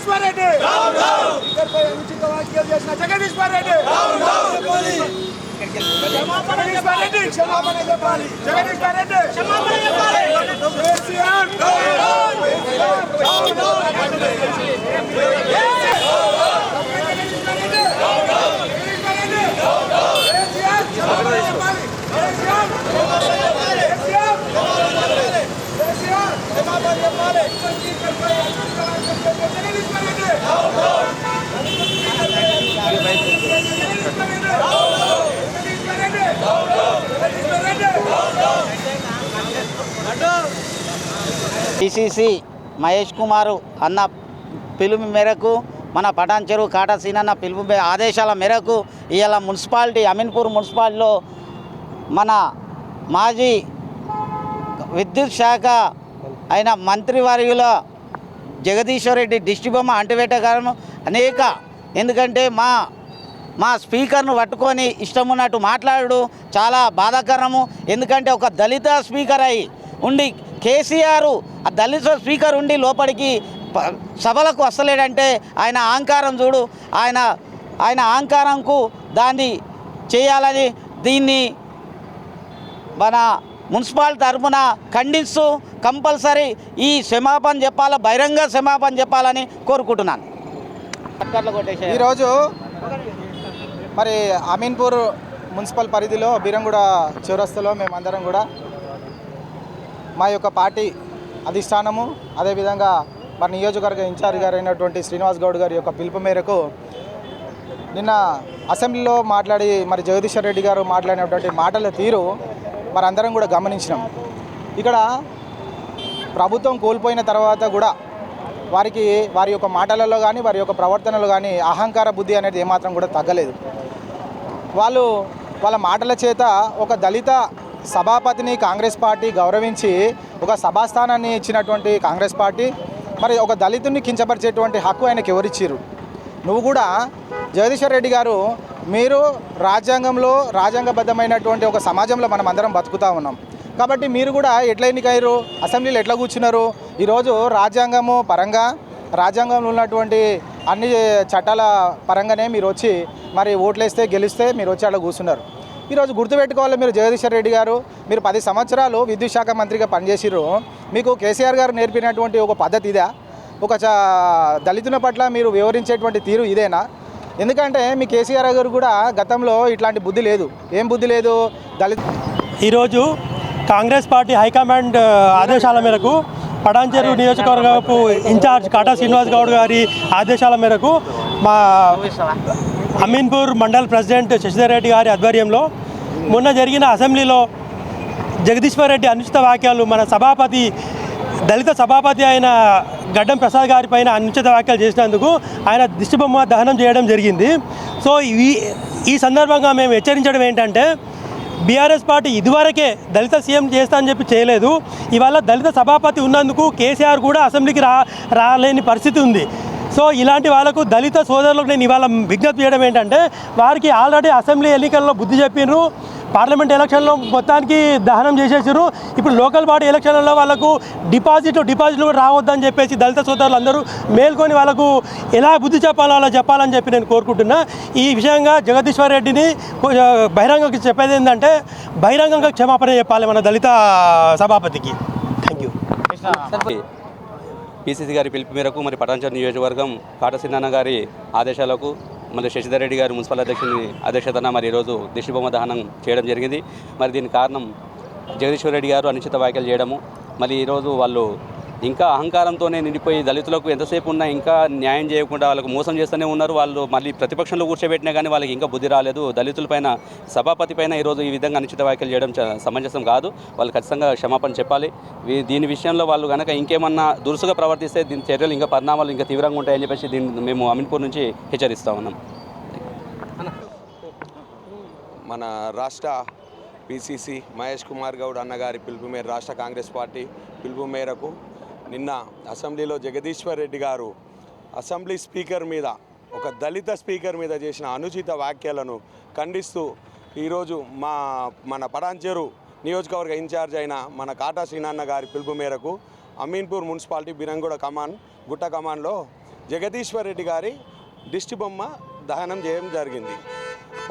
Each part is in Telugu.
జగదీశ్వర్ రెడ్డి. ఇద్దరిపై అనుచిత వ్యాఖ్యలు చేసిన జగదీశ్వర్ రెడ్డి. క్షమాపణ చెప్పాలి. రెడ్డి. క్షమాపణ చెప్పాలి. జగదీశ్వర్ రెడ్డి. క్షమాపణ చెప్పాలి కేసీఆర్ పిసిసి మహేష్ కుమారు అన్న పిలుపు మేరకు మన పటాన్ చెరువు కాటాసీన్ అన్న పిలుపు మే- ఆదేశాల మేరకు ఇవాళ మున్సిపాలిటీ అమీన్పూర్ మున్సిపాలిటీలో మన మాజీ విద్యుత్ శాఖ అయిన మంత్రివర్యుల జగదీశ్వర్ రెడ్డి దిష్టి బొమ్మ అనేక. ఎందుకంటే మా మా స్పీకర్ను పట్టుకొని ఇష్టం ఉన్నట్టు మాట్లాడు చాలా బాధాకరము. ఎందుకంటే ఒక దళిత స్పీకర్ అయి ఉండి కేసీఆర్ ఆ దళిత స్పీకర్ ఉండి లోపలికి సభలకు వస్తలేడంటే ఆయన అహంకారం చూడు ఆయన ఆయన అహంకారంకు దాన్ని చేయాలని దీన్ని మన మున్సిపాలిటీ తరఫున ఖండిస్తూ కంపల్సరీ ఈ క్షమాపణ చెప్పాలా బహిరంగ క్షమాపణ చెప్పాలని కోరుకుంటున్నాను. ఈరోజు మరి అమీన్పూర్ మున్సిపల్ పరిధిలో బీరంగూడ చౌరస్తలో మేమందరం కూడా మా యొక్క పార్టీ అధిష్టానము అదేవిధంగా మరి నియోజకవర్గ ఇన్ఛార్జ్ గారు అయినటువంటి శ్రీనివాస్ గౌడ్ గారి యొక్క పిలుపు మేరకు నిన్న అసెంబ్లీలో మాట్లాడి మరి జగదీశ్వర్ రెడ్డి గారు మాట్లాడినటువంటి మాటల తీరు మరి అందరం కూడా గమనించినాం. ఇక్కడ ప్రభుత్వం కోల్పోయిన తర్వాత కూడా వారికి వారి యొక్క మాటలలో కానీ వారి యొక్క ప్రవర్తనలో కానీ అహంకార బుద్ధి అనేది ఏమాత్రం కూడా తగ్గలేదు. వాళ్ళు వాళ్ళ మాటల చేత ఒక దళిత సభాపతిని కాంగ్రెస్ పార్టీ గౌరవించి ఒక సభాస్థానాన్ని ఇచ్చినటువంటి కాంగ్రెస్ పార్టీ మరి ఒక దళితుడిని కించపరిచేటువంటి హక్కు ఆయనకి ఎవరిచ్చిర్రు? నువ్వు కూడా జగదీశ్వర్ రెడ్డి గారు మీరు రాజ్యాంగంలో రాజ్యాంగబద్ధమైనటువంటి ఒక సమాజంలో మనం అందరం బతుకుతా ఉన్నాం. కాబట్టి మీరు కూడా ఎట్లా ఎన్నికయ్యారు? అసెంబ్లీలో ఎట్లా కూర్చున్నారు? ఈరోజు రాజ్యాంగము పరంగా రాజ్యాంగంలో ఉన్నటువంటి అన్ని చట్టాల పరంగానే మీరు వచ్చి మరి ఓట్లేస్తే గెలిస్తే మీరు వచ్చి అలా కూర్చున్నారు. ఈరోజు గుర్తుపెట్టుకోవాలి మీరు జగదీశ్వర్ రెడ్డి గారు. మీరు పది సంవత్సరాలు విద్యుత్ శాఖ మంత్రిగా పనిచేసిర్రు. మీకు కేసీఆర్ గారు నేర్పినటువంటి ఒక పద్ధతి ఇదా? ఒక చ దళితుల పట్ల మీరు వివరించేటువంటి తీరు ఇదేనా? ఎందుకంటే మీ కేసీఆర్ గారు కూడా గతంలో ఇట్లాంటి బుద్ధి లేదు. ఏం బుద్ధి లేదు? దళిత ఈరోజు కాంగ్రెస్ పార్టీ హైకమాండ్ ఆదేశాల మేరకు పటాన్చెరు నియోజకవర్గపు ఇన్ఛార్జ్ కాటా శ్రీనివాస్ గౌడ్ గారి ఆదేశాల మేరకు మా అమీన్పూర్ మండల్ ప్రెసిడెంట్ శశిధర్ రెడ్డి గారి ఆధ్వర్యంలో మొన్న జరిగిన అసెంబ్లీలో జగదీశ్వర్ రెడ్డి అనుచిత వాక్యాలు మన సభాపతి దళిత సభాపతి అయిన గడ్డం ప్రసాద్ గారి పైన అనుచిత వ్యాఖ్యలు చేసినందుకు ఆయన దిష్టిబొమ్మ దహనం చేయడం జరిగింది. సో ఈ ఈ సందర్భంగా మేము హెచ్చరించడం ఏంటంటే బీఆర్ఎస్ పార్టీ ఇదివరకే దళిత సీఎం చేస్తా అని చెప్పి చేయలేదు. ఇవాళ దళిత సభాపతి ఉన్నందుకు కేసీఆర్ కూడా అసెంబ్లీకి రా రాలేని పరిస్థితి ఉంది. సో ఇలాంటి వాళ్ళకు దళిత సోదరులకు నేను ఇవాళ విజ్ఞప్తి చేయడం ఏంటంటే వారికి ఆల్రెడీ అసెంబ్లీ ఎన్నికల్లో బుద్ధి చెప్పినారు పార్లమెంట్ ఎలక్షన్లో మొత్తానికి దహనం చేసేసారు ఇప్పుడు లోకల్ బాడీ ఎలక్షన్లలో వాళ్ళకు డిపాజిట్లు డిపాజిట్లు కూడా రావద్దని చెప్పేసి దళిత సోదరులు అందరూ మేల్కొని వాళ్ళకు ఎలా బుద్ధి చెప్పాలో అలా చెప్పాలని చెప్పి నేను కోరుకుంటున్నా. ఈ విషయంగా జగదీశ్వర్ రెడ్డిని కొంచెం బహిరంగంగా చెప్పేది ఏంటంటే బహిరంగంగా క్షమాపణ చెప్పాలి మన దళిత సభాపతికి. థ్యాంక్ యూ పిసిసి గారి పిలుపు మేరకు మరి పటాన్చర్ నియోజకవర్గం కాటసిన్నాన్న గారి ఆదేశాలకు మరి శశిధర్ రెడ్డి గారి మున్సిపల్ అధ్యక్షుని అధ్యక్షతన మరి ఈరోజు దిష్టిబొమ్మ దహనం చేయడం జరిగింది. మరి దీని కారణం జగదీశ్వర్ రెడ్డి గారు అనుచిత వ్యాఖ్యలు చేయడము. మరి ఈరోజు వాళ్ళు ఇంకా అహంకారంతోనే నిండిపోయి దళితులకు ఎంతసేపు ఉన్నా ఇంకా న్యాయం చేయకుండా వాళ్ళకు మోసం చేస్తూనే ఉన్నారు. వాళ్ళు మళ్ళీ ప్రతిపక్షంలో కూర్చోబెట్టినా కానీ వాళ్ళకి ఇంకా బుద్ధి రాలేదు. దళితులపైన సభాపతి పైన ఈరోజు ఈ విధంగా అనుచిత వ్యాఖ్యలు చేయడం చ- సమంజసం కాదు. వాళ్ళు ఖచ్చితంగా క్షమాపణ చెప్పాలి. దీని విషయంలో వాళ్ళు కనుక ఇంకేమన్నా దురుసుగా ప్రవర్తిస్తే దీని చర్యలు ఇంకా పరిణామాలు ఇంకా తీవ్రంగా ఉంటాయని చెప్పేసి దీన్ని మేము అమీన్పూర్ నుంచి హెచ్చరిస్తా ఉన్నాం. మన రాష్ట్ర పిసిసి మహేష్ కుమార్ గౌడ్ అన్నగారి పిలుపు మేర రాష్ట్ర కాంగ్రెస్ పార్టీ పిలుపు మేరకు నిన్న అసెంబ్లీలో జగదీశ్వర్ రెడ్డి గారు అసెంబ్లీ స్పీకర్ మీద ఒక దళిత స్పీకర్ మీద చేసిన అనుచిత వ్యాఖ్యలను ఖండిస్తూ ఈరోజు మా మన పటాన్చెరు నియోజకవర్గ ఇన్ఛార్జ్ అయిన మన కాటా శ్రీనాన్న గారి పిలుపు మేరకు అమీన్పూర్ మున్సిపాలిటీ బిరంగూడ కమాన్ గుట్ట కమాన్లో జగదీశ్వర్ రెడ్డి గారి దిష్టి బొమ్మ దహనం చేయడం జరిగింది.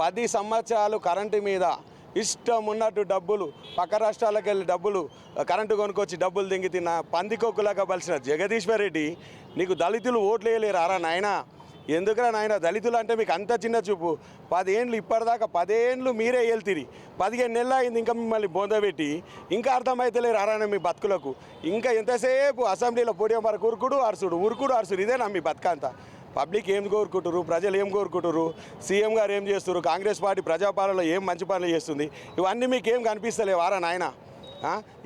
పది సంవత్సరాలు కరెంటు మీద ఇష్టం ఉన్నట్టు డబ్బులు పక్క రాష్ట్రాలకు వెళ్ళి డబ్బులు కరెంటు కొనుక్కొచ్చి డబ్బులు దింగి తిన్న పందికొక్కులాగా బలిసిన జగదీశ్వర్ రెడ్డి నీకు దళితులు ఓట్లు వేయలేరు అరా నాయనా? ఎందుకురా నాయన? దళితులు అంటే మీకు అంత చిన్న చూపు. పదేండ్లు ఇప్పటిదాకా పదేండ్లు మీరే వెళ్తిరి పదిహేను నెలలు అయింది ఇంకా మిమ్మల్ని బోందబెట్టి ఇంకా అర్థమైతలేరు అరాన మీ బతుకులకు. ఇంకా ఎంతసేపు అసెంబ్లీలో పోడియం వరకు ఉరుకుడు అరుసుడు. ఉరుకుడు అరుసుడు. ఇదేనా మీ బతుకంతా పబ్లిక్ ఏం కోరుకుంటారు ప్రజలు ఏం కోరుకుంటారు సీఎం గారు ఏం చేస్తారు కాంగ్రెస్ పార్టీ ప్రజాపాలనలో ఏం మంచి పనులు చేస్తుంది? ఇవన్నీ మీకు ఏం కనిపిస్తలేవు ఆరా నాయన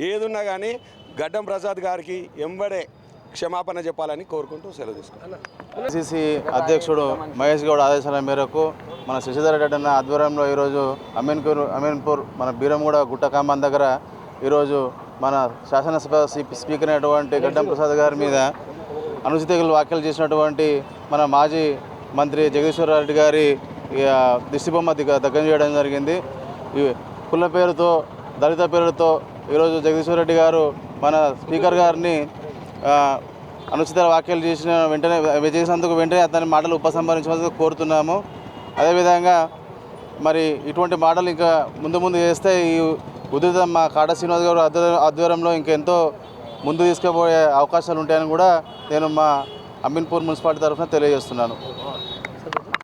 ఏదున్నా కానీ గడ్డం ప్రసాద్ గారికి ఎంబడే క్షమాపణ చెప్పాలని కోరుకుంటూ సెలవు తీసుకున్నాను సిసి అధ్యక్షుడు మహేష్ గౌడ్ ఆదేశాల మేరకు మన శశిధర్ రెడ్డి అన్న ఆధ్వర్యంలో ఈరోజు అమీన్పూర్ అమీన్పూర్ మన బీరంగూడ గుట్టకాంబన్ దగ్గర ఈరోజు మన శాసనసభ స్పీకర్ అయినటువంటి గడ్డం ప్రసాద్ గారి మీద అనుచిత వ్యాఖ్యలు చేసినటువంటి మన మాజీ మంత్రి జగదీశ్వర రెడ్డి గారి ఇక దిష్టిబొమ్మ దిగ దగ్గర చేయడం జరిగింది. ఈ కుల పేరుతో దళిత పేరుతో ఈరోజు జగదీశ్వరరెడ్డి గారు మన స్పీకర్ గారిని అనుచిత వ్యాఖ్యలు చేసిన వెంటనే చేసినందుకు వెంటనే అతని మాటలు ఉపసంహరించవలసి కోరుతున్నాము. అదేవిధంగా మరి ఇటువంటి మాటలు ఇంకా ముందు ముందు చేస్తే ఈ ఉధృతం మా కాడ శ్రీనివాస్ గారు ఆధ్వర్యంలో ఇంకెంతో ముందు తీసుకుపోయే అవకాశాలు ఉంటాయని కూడా నేను మా అమీన్పూర్ మున్సిపాలిటీ తరఫున తెలియజేస్తున్నాను.